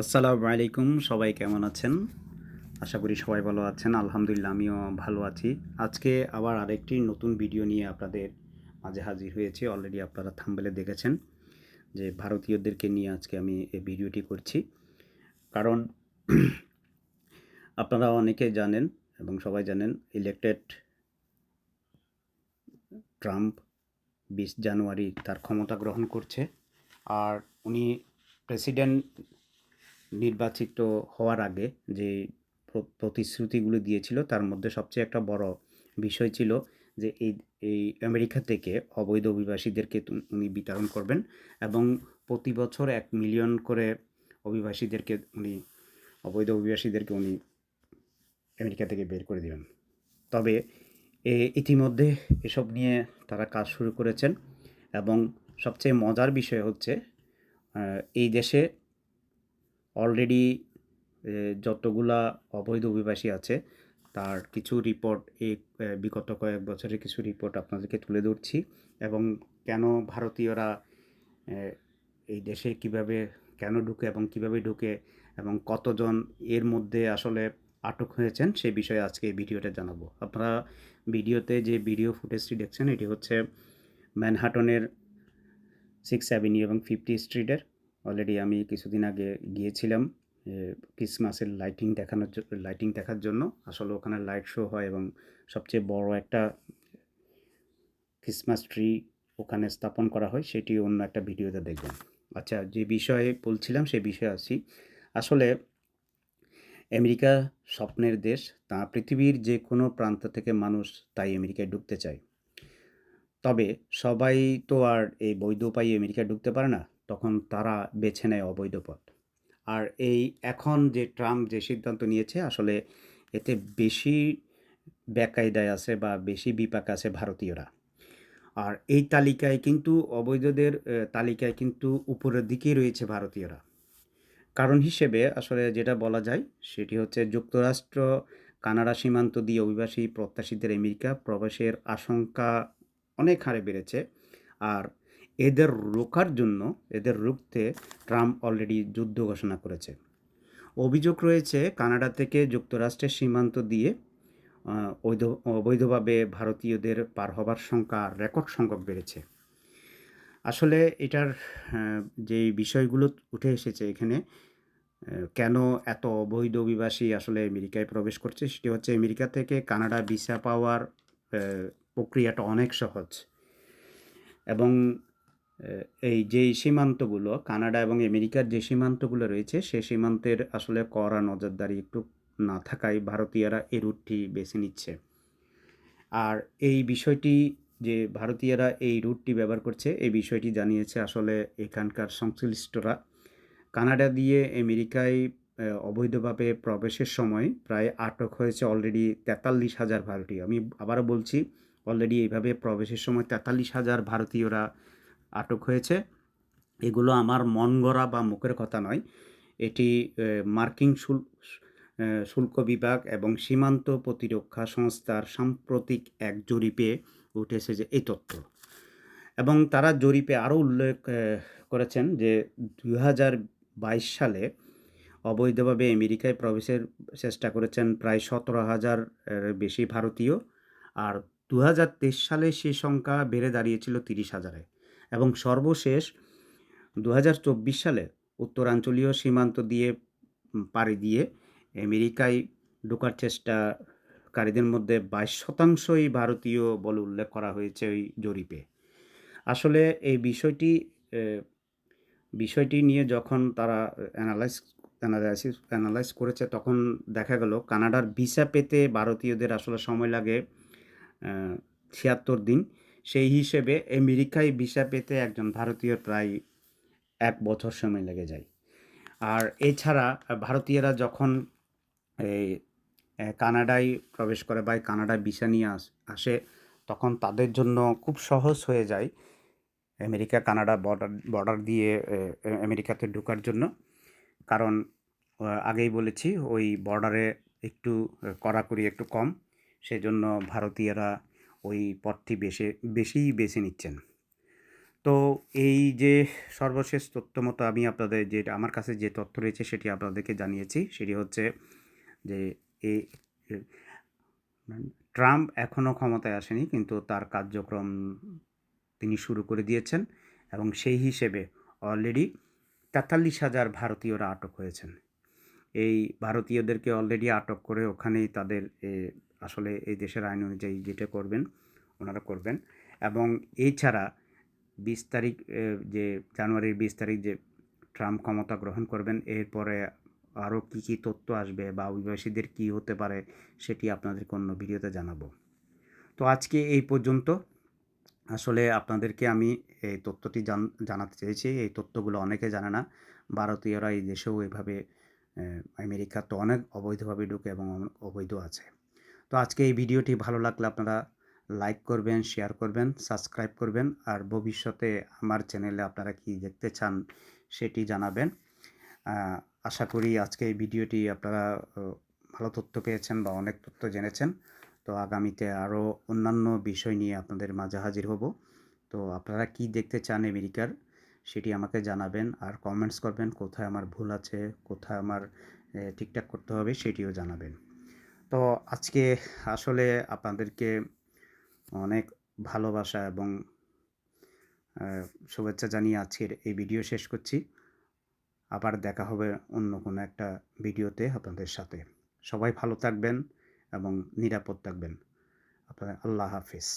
আসসালামু আলাইকুম, সবাই কেমন আছেন? আশা করি সবাই ভালো আছেন। আলহামদুলিল্লাহ, আমিও ভালো আছি। আজকে আবার আরেকটি নতুন ভিডিও নিয়ে আপনাদের মাঝে হাজির হয়েছি। অলরেডি আপনারা থাম্বেলে দেখেছেন যে ভারতীয়দেরকে নিয়ে আজকে আমি এই ভিডিওটি করছি। কারণ আপনারা অনেকে জানেন এবং সবাই জানেন ইলেক্টেড ট্রাম্প বিশ জানুয়ারি তার ক্ষমতা গ্রহণ করছে। আর উনি প্রেসিডেন্ট নির্বাচিত হওয়ার আগে যে প্র- প্রতিশ্রুতিগুলো দিয়েছিল, তার মধ্যে সবচেয়ে একটা বড় বিষয় ছিল যে এই এই আমেরিকা থেকে অবৈধ অভিবাসীদেরকে উনি বিতরণ করবেন এবং প্রতি বছর এক মিলিয়ন করে অভিবাসীদেরকে উনি, অবৈধ অভিবাসীদেরকে উনি আমেরিকা থেকে বের করে দেবেন। তবে এ, ইতিমধ্যে এসব নিয়ে তারা কাজ শুরু করেছেন এবং সবচেয়ে মজার বিষয় হচ্ছে এই দেশে অলরেডি যতগুলা অবৈধ অভিবাসী আছে, তার কিছু রিপোর্ট এই বিগত কয়েক বছরের কিছু রিপোর্ট আপনাদেরকে তুলে ধরছি এবং কেন ভারতীয়রা এই দেশে কীভাবে, কেন ঢুকে এবং কীভাবে ঢুকে এবং কতজন এর মধ্যে আসলে আটক হয়েছেন সেই বিষয়ে আজকে এই ভিডিওটা জানাব। আপনারা ভিডিওতে যে ভিডিও ফুটেজটি দেখছেন, এটি হচ্ছে ম্যানহাটনের সিক্স অ্যাভিনিউ এবং ফিফটি স্ট্রিটের। অলরেডি আমি কিছুদিন আগে গিয়েছিলাম ক্রিসমাসের লাইটিং দেখানোর লাইটিং দেখার জন্য। আসলে ওখানে লাইট শো হয় এবং সবচেয়ে বড় একটা ক্রিসমাস ট্রি ওখানে স্থাপন করা হয়, সেটি অন্য একটা ভিডিওতে দেখবেন। আচ্ছা যে বিষয়ে বলছিলাম সেই বিষয়ে আসি। আসলে আমেরিকা স্বপ্নের দেশ, তা পৃথিবীর যে কোনো প্রান্ত থেকে মানুষ তাই আমেরিকায় ঢুকতে চায়। তবে সবাই তো আর এই বৈধ উপায়ে আমেরিকায় ঢুকতে পারে না। তখন তারা বেছে নেয় অবৈধ পথ। আর এই এখন যে ট্রাম্প যে সিদ্ধান্ত নিয়েছে, আসলে এতে বেশি বেকায়দায় আছে বা বেশি বিপাক আছে ভারতীয়রা। আর এই তালিকায় কিন্তু অবৈধদের তালিকায় কিন্তু উপরের দিকেই রয়েছে ভারতীয়রা। কারণ হিসেবে আসলে যেটা বলা যায়, সেটি হচ্ছে যুক্তরাষ্ট্র, কানাডা সীমান্ত দিয়ে অভিবাসী প্রত্যাশীদের আমেরিকা প্রবেশের আশঙ্কা অনেক হারে বেড়েছে। আর এদের রোকার জন্য, এদের রুখতে ট্রাম্প অলরেডি যুদ্ধ ঘোষণা করেছে। অভিযোগ রয়েছে, কানাডা থেকে যুক্তরাষ্ট্রের সীমান্ত দিয়ে অবৈধ, অবৈধভাবে ভারতীয়দের পার হবার সংখ্যা, রেকর্ড সংখ্যক বেড়েছে। আসলে এটার যে বিষয়গুলো উঠে এসেছে এখানে কেন এত অবৈধ অভিবাসী আসলে আমেরিকায় প্রবেশ করছে, সেটি হচ্ছে আমেরিকা থেকে কানাডা ভিসা পাওয়ার প্রক্রিয়াটা অনেক সহজ। এবং এই যেই সীমান্তগুলো, কানাডা এবং আমেরিকার যে সীমান্তগুলো রয়েছে সেই সীমান্তের আসলে কড়া নজরদারি একটু না থাকায় ভারতীয়রা এই রুটটি বেছে নিচ্ছে। আর এই বিষয়টি যে ভারতীয়রা এই রুটটি ব্যবহার করছে, এই বিষয়টি জানিয়েছে আসলে এখানকার সংশ্লিষ্টরা। কানাডা দিয়ে আমেরিকায় অবৈধভাবে প্রবেশের সময় প্রায় আটক হয়েছে অলরেডি তেতাল্লিশ হাজার ভারতীয়। আমি আবারও বলছি অলরেডি এইভাবে প্রবেশের সময় তেতাল্লিশ হাজার ভারতীয়রা আটক হয়েছে। এগুলো আমার মন গড়া বা মুখের কথা নয়। এটি মার্কিন শুল্ক বিভাগ এবং সীমান্ত প্রতিরক্ষা সংস্থার সাম্প্রতিক এক জরিপে উঠেছে যে এই তথ্য। এবং তারা জরিপে আরও উল্লেখ করেছেন যে দুই হাজার বাইশ সালে অবৈধভাবে আমেরিকায় প্রবেশের চেষ্টা করেছেন প্রায় সতেরো হাজার বেশি ভারতীয়। আর দু হাজার তেইশ সালে সেই সংখ্যা বেড়ে দাঁড়িয়েছিল তিরিশ হাজারে। এবং সর্বশেষ দু হাজার চব্বিশ সালে উত্তরাঞ্চলীয় সীমান্ত দিয়ে পাড়ি দিয়ে আমেরিকায় ঢোকার চেষ্টাকারীদের মধ্যে বাইশ শতাংশই ভারতীয় বলে উল্লেখ করা হয়েছে ওই জরিপে। আসলে এই বিষয়টি বিষয়টি নিয়ে যখন তারা অ্যানালাইজ অ্যানালাইসিস অ্যানালাইজ করেছে তখন দেখা গেল কানাডার ভিসা পেতে ভারতীয়দের আসলে সময় লাগে ছিয়াত্তর দিন। সেই হিসেবে আমেরিকায় ভিসা পেতে একজন ভারতীয় প্রায় এক বছর সময় লেগে যায়। আর এছাড়া ভারতীয়রা যখন এই কানাডায় প্রবেশ করে বা কানাডায় ভিসা নিয়ে আস, আসে, তখন তাদের জন্য খুব সহজ হয়ে যায় আমেরিকা কানাডা বর্ডার বর্ডার দিয়ে আমেরিকাতে ঢোকার জন্য। কারণ আগেই বলেছি ওই বর্ডারে একটু কড়াকড়ি একটু কম। সেজন্য ভারতীয়রা ওই পথটি বেশি, বেশিই বেছে নিচ্ছেন। তো এই যে সর্বশেষ তথ্য মতো আমি আপনাদের যে, আমার কাছে যে তথ্য রয়েছে সেটি আপনাদেরকে জানিয়েছি। সেটি হচ্ছে যে, এ, ট্রাম্প এখনও ক্ষমতায় আসেনি, কিন্তু তার কার্যক্রম তিনি শুরু করে দিয়েছেন এবং সেই হিসেবে অলরেডি তেতাল্লিশ হাজার ভারতীয়রা আটক হয়েছেন। এই ভারতীয়দেরকে অলরেডি আটক করে ওখানেই তাদের আসলে এই দেশের আইন অনুযায়ী যেটা করবেন, ওনারা করবেন। এবং এছাড়া বিশ তারিখ যে জানুয়ারির বিশ তারিখ যে ট্রাম্প ক্ষমতা গ্রহণ করবেন, এরপরে আরও কী কী তথ্য আসবে বা অভিবাসীদের কী হতে পারে সেটি আপনাদেরকে অন্য ভিডিওতে জানাব। তো আজকে এই পর্যন্ত। আসলে আপনাদেরকে আমি এই তথ্যটি জান, জানাতে চেয়েছি। এই তথ্যগুলো অনেকে জানে না। ভারতীয়রা এই দেশেও এভাবে আমেরিকা তো অনেক অবৈধভাবে ঢুকে এবং অবৈধ আছে। তো আজকে এই ভিডিওটি ভালো লাগলে আপনারা লাইক করবেন, শেয়ার করবেন, সাবস্ক্রাইব করবেন আর ভবিষ্যতে আমার চ্যানেলে আপনারা কি দেখতে চান সেটি জানাবেন। আশা করি আজকে এই ভিডিওটি আপনারা ভালো তথ্য পেয়েছেন বা অনেক তথ্য জেনেছেন। তো আগামীতে আরও অন্যান্য বিষয় নিয়ে আপনাদের মাঝে হাজির হব। তো আপনারা কি দেখতে চান আমেরিকার সেটি আমাকে জানাবেন আর কমেন্টস করবেন, কোথায় আমার ভুল আছে, কোথায় আমার ঠিকঠাক করতে হবে সেটিও জানাবেন। তো আজকে আসলে আপনাদেরকে অনেক ভালোবাসা এবং শুভেচ্ছা জানিয়ে আজকের এই ভিডিও শেষ করছি। আবার দেখা হবে অন্য কোনো একটা ভিডিওতে আপনাদের সাথে। সবাই ভালো থাকবেন এবং নিরাপদ থাকবেন। আপনার আল্লাহ হাফিজ।